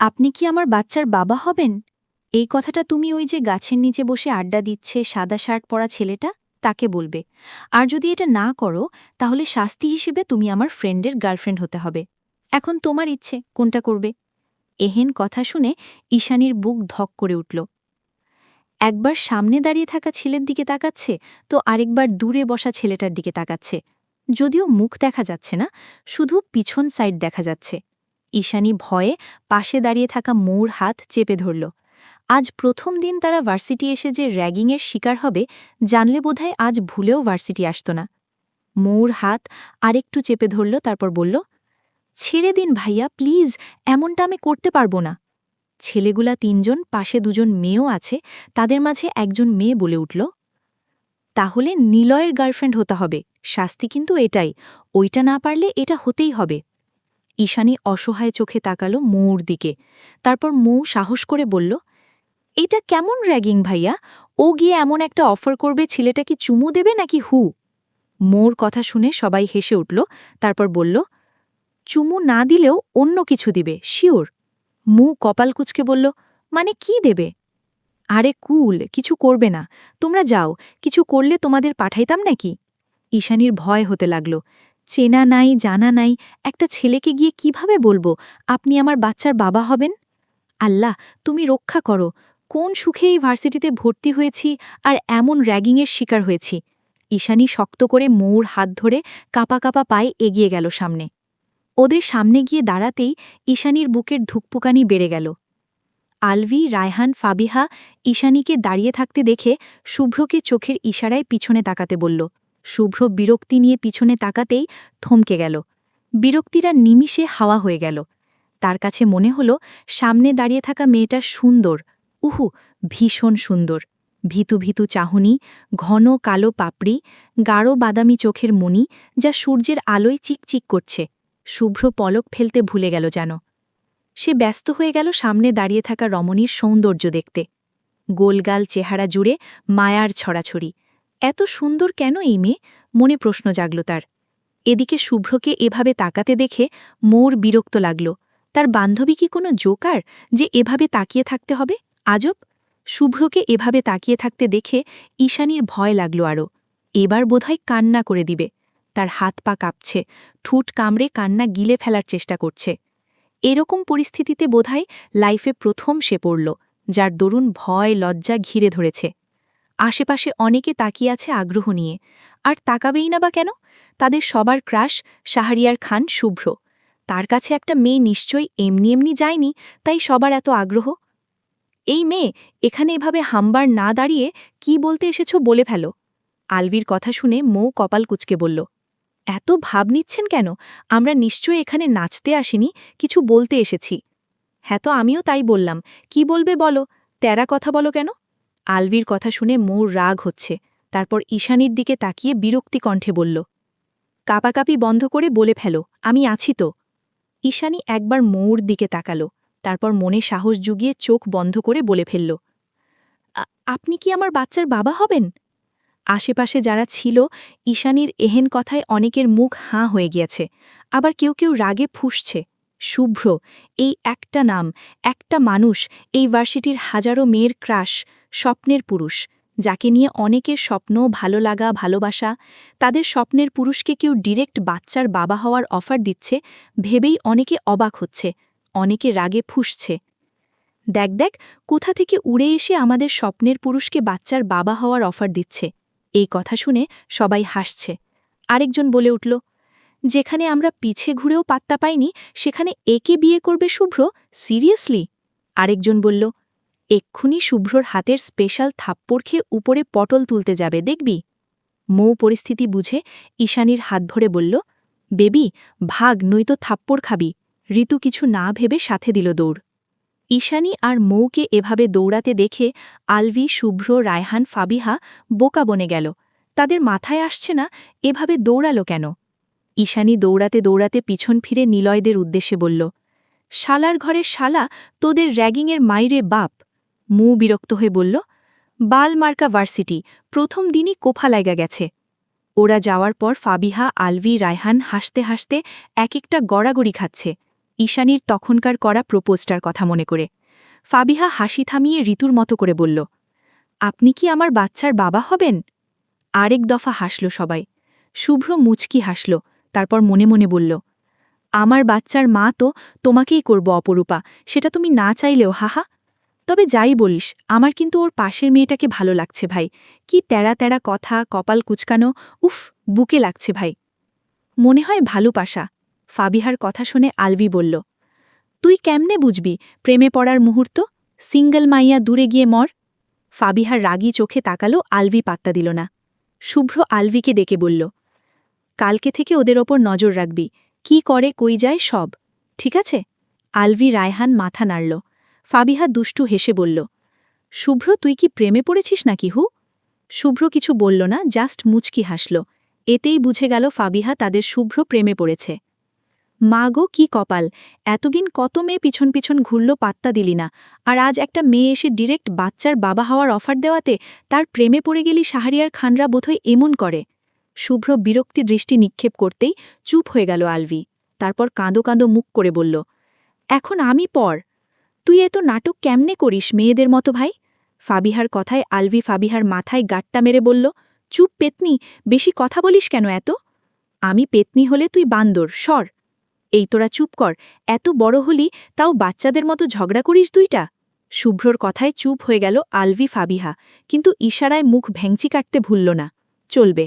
আপনি কি আমার বাচ্চার বাবা হবেন? এই কথাটা তুমি ওই যে গাছের নিচে বসে আড্ডা দিচ্ছে সাদা শার্ট পরা ছেলেটা, তাকে বলবে। আর যদি এটা না করো, তাহলে শাস্তি হিসেবে তুমি আমার ফ্রেন্ডের গার্লফ্রেন্ড হতে হবে। এখন তোমার ইচ্ছে, কোনটা করবে? এহেন কথা শুনে ঈশানীর বুক ধক করে উঠল। একবার সামনে দাঁড়িয়ে থাকা ছেলের দিকে তাকাচ্ছে, তো আরেকবার দূরে বসা ছেলেটার দিকে তাকাচ্ছে। যদিও মুখ দেখা যাচ্ছে না, শুধু পিছন সাইড দেখা যাচ্ছে। ঈশানী ভয়ে পাশে দাঁড়িয়ে থাকা মৌর হাত চেপে ধরল। আজ প্রথম দিন তারা ভার্সিটি এসে যে র্যাগিংয়ের শিকার হবে, জানলে বোধহয় আজ ভুলেও ভার্সিটি আসত না। মৌর হাত আরেকটু চেপে ধরল, তারপর বলল, ছেড়ে দিন ভাইয়া, প্লিজ, এমনটা আমি করতে পারব না। ছেলেগুলা তিনজন, পাশে দুজন মেয়েও আছে, তাদের মাঝে একজন মেয়ে বলে উঠল, তাহলে নিলয়ের গার্লফ্রেন্ড হতে হবে, শাস্তি কিন্তু এটাই, ওইটা না পারলে এটা হতেই হবে। ঈশানী অসহায় চোখে তাকালো মৌর দিকে। তারপর মৌ সাহস করে বলল, এটা কেমন র্যাগিং ভাইয়া? ও গিয়ে এমন একটা অফার করবে, ছেলেটা কি চুমু দেবে নাকি হু? মৌর কথা শুনে সবাই হেসে উঠল, তারপর বলল, চুমু না দিলেও অন্য কিছু দিবে, শিওর। মু কপাল কুচকে বলল মানে কি দেবে? আরে কুল, কিছু করবে না। তোমরা যাও, কিছু করলে তোমাদের পাঠাইতাম নাকি? ঈশানীর ভয় হতে লাগল। চেনা নাই, জানা নাই, একটা ছেলেকে গিয়ে কীভাবে বলব? আপনি আমার বাচ্চার বাবা হবেন? আল্লাহ, তুমি রক্ষা করো। কোন সুখে এই ভার্সিটিতে ভর্তি হয়েছি আর এমন র্যাগিংয়ের শিকার হয়েছি? ঈশানী শক্ত করে মৌর হাত ধরে কাপা কাপা পায়ে এগিয়ে গেল সামনে। ওদের সামনে গিয়ে দাঁড়াতেই ঈশানীর বুকের ধুকপুকানি বেড়ে গেল। আলভি, রায়হান, ফাবিহা ঈশানীকে দাঁড়িয়ে থাকতে দেখে শুভ্রকে চোখের ইশারায় পিছনে তাকাতে বলল শুভ্র বিরক্তি নিয়ে পিছনে তাকাতেই থমকে গেল। বিরক্তিরা নিমিষে হাওয়া হয়ে গেল। তার কাছে মনে হল সামনে দাঁড়িয়ে থাকা মেয়েটা সুন্দর। উহু, ভীষণ সুন্দর। ভীতু ভীতু চাহনি, ঘন কালো পাপড়ি, গাঢ় বাদামি চোখের মণি যা সূর্যের আলোয় চিকচিক করছে। শুভ্র পলক ফেলতে ভুলে গেল যেন। সে ব্যস্ত হয়ে গেল সামনে দাঁড়িয়ে থাকা রমণীর সৌন্দর্য দেখতে। গোলগাল চেহারা জুড়ে মায়ার ছড়াছড়ি। এত সুন্দর কেন এই মেয়ে? মনে প্রশ্ন জাগল তার। এদিকে শুভ্রকে এভাবে তাকাতে দেখে মোর বিরক্ত লাগল। তার বান্ধবী কি কোনো জোকার যে এভাবে তাকিয়ে থাকতে হবে? আজব। শুভ্রকে এভাবে তাকিয়ে থাকতে দেখে ঈশানীর ভয় লাগল আরও। এবার বোধহয় কান্না করে দিবে। তার হাত পা কাঁপছে। ঠুট কামড়ে কান্না গিলে ফেলার চেষ্টা করছে। এরকম পরিস্থিতিতে বোধহয় লাইফে প্রথম সে পড়ল, যার দরুন ভয় লজ্জা ঘিরে ধরেছে। আশেপাশে অনেকে তাকিয়ে আছে আগ্রহ নিয়ে। আর তাকাবেই না বা কেন? তাদের সবার ক্রাশ শাহরিয়ার খান শুভ্র। তার কাছে একটা মেয়ে নিশ্চয়ই এমনি এমনি যায়নি, তাই সবার এত আগ্রহ? এই মেয়ে, এখানে এভাবে হাম্বার না দাঁড়িয়ে কি বলতে এসেছ বলে ফেল। আলভির কথা শুনে মৌ কপাল কুচকে বলল, এত ভাব নিচ্ছেন কেন? আমরা নিশ্চয় এখানে নাচতে আসিনি, কিছু বলতে এসেছি। হ্যাঁ তো, আমিও তাই বললাম। কি বলবে বলো? তেরা কথা বলো কেন? আলভির কথা শুনে মৌর রাগ হচ্ছে, তারপর ঈশানীর দিকে তাকিয়ে বিরক্তি কণ্ঠে বলল, কাপাকাপি বন্ধ করে বলে ফেলো, আমি আছি তো। ঈশানী একবার মৌর দিকে তাকালো, তারপর মনে সাহস জুগিয়ে চোখ বন্ধ করে বলে ফেলল আপনি কি আমার বাচ্চার বাবা হবেন? আশেপাশে যারা ছিল, ঈশানীর এহেন কথায় অনেকের মুখ হাঁ হয়ে গিয়েছে, আবার কেউ কেউ রাগে ফুসছে। শুভ্র, এই একটা নাম, একটা মানুষ, এই ভার্সিটির হাজারো মেয়ের ক্রাশ, স্বপ্নের পুরুষ, যাকে নিয়ে অনেকের স্বপ্ন ভালো লাগা ভালোবাসা, তাদের স্বপ্নের পুরুষকে কেউ ডিরেক্ট বাচ্চার বাবা হওয়ার অফার দিচ্ছে, ভেবেই অনেকে অবাক হচ্ছে, অনেকে রাগে ফুসছে। দেখ দেখ, কোথা থেকে উড়ে এসে আমাদের স্বপ্নের পুরুষকে বাচ্চার বাবা হওয়ার অফার দিচ্ছে? এই কথা শুনে সবাই হাসছে। আরেকজন বলে উঠল যেখানে আমরা পিছে ঘুরেও পাত্তা পাইনি, সেখানে একে বিয়ে করবে শুভ্র? সিরিয়াসলি? আরেকজন বলল, এক্ষুনি শুভ্রর হাতের স্পেশাল থাপ্পড় খেয়ে উপরে পটল তুলতে যাবে, দেখবি? মৌ পরিস্থিতি বুঝে ঈশানীর হাত ভরে বলল, বেবি, ভাগ, নয়তো থাপ্পড় খাবি। ঋতু কিছু না ভেবে সাথে দিল দৌড়। ঈশানী আর মৌকে এভাবে দৌড়াতে দেখে আলভি, শুভ্র, রায়হান, ফাবিহা বোকা বনে গেল। তাদের মাথায় আসছে না, এভাবে দৌড়ালো কেন? ঈশানী দৌড়াতে দৌড়াতে পিছন ফিরে নিলয়দের উদ্দেশ্যে বলল, শালার ঘরের শালা, তোদের র্যাগিংয়ের মাইরে বাপ। মু বিরক্ত হয়ে বলল বালমার্কা ভার্সিটি, প্রথম দিনই কোফা লাগা গেছে। ওরা যাওয়ার পর ফাবিহা, আলভি, রায়হান হাসতে হাসতে এক একটা গড়াগড়ি খাচ্ছে, ঈশানীর তখনকার করা প্রপোজটার কথা মনে করে। ফাবিহা হাসি থামিয়ে ঋতুর মতো করে বলল, আপনি কি আমার বাচ্চার বাবা হবেন? আরেক দফা হাসল সবাই, শুভ্র মুচকি হাসল তারপর মনে মনে বলল, আমার বাচ্চার মা তো তোমাকেই করব অপরূপা, সেটা তুমি না চাইলেও, হাহা। তবে যাই বলিস, আমার কিন্তু ওর পাশের মেয়েটাকে ভালো লাগছে ভাই। কি তেড়া তেড়া কথা, কপাল কুচকানো, উফ, বুকে লাগছে ভাই। মনে হয় ভালোবাসা ফাবিহার কথা শুনে আলভি বলল, তুই কেমনে বুঝবি? প্রেমে পড়ার মুহূর্ত? সিঙ্গল মাইয়া দূরে গিয়ে মর ফাবিহার রাগী চোখে তাকালো, আলভি পাত্তা দিল না। শুভ্র আলভিকে ডেকে বলল কালকে থেকে ওদের ওপর নজর রাখবি। কি করে, কই যায়, সব। ঠিক আছে? আলভি রায়হান মাথা নাড়ল। ফাবিহা দুষ্টু হেসে বলল, শুভ্র, তুই কি প্রেমে পড়েছিস নাকি, হু? শুভ্র কিছু বলল না, জাস্ট মুচকি হাসল। এতেই বুঝে গেল ফাবিহা তাদের শুভ্র প্রেমে পড়েছে। মা গো, কি কপাল! এতদিন কত মেয়ে পিছন পিছন ঘুরল, পাত্তা দিলি না। আর আজ একটা মেয়ে এসে ডিরেক্ট বাচ্চার বাবা হওয়ার অফার দেওয়াতে তার প্রেমে পড়ে গেলি শাহরিয়ার খানরা বোধহয় এমন করে। শুভ্র বিরক্তি দৃষ্টি নিক্ষেপ করতেই চুপ হয়ে গেল আলভি। তারপর কাঁদো কাঁদো মুখ করে বলল, এখন আমি পর। তুই এত নাটক কেমনে করিস মেয়েদের মতো ভাই? ফাবিহার কথায় আলভি ফাবিহার মাথায় গাট্টা মেরে বলল, চুপ পেতনি, বেশি কথা বলিস কেন এত? আমি পেতনি হলে তুই বান্দর, সর। এই তোরা চুপ কর, এত বড় হলি তাও বাচ্চাদের মতো ঝগড়া করিস দুইটা? শুভ্রর কথায় চুপ হয়ে গেল আলভি ফাবিহা, কিন্তু ইশারায় মুখ ভেংচি কাটতে ভুলল না। চলবে।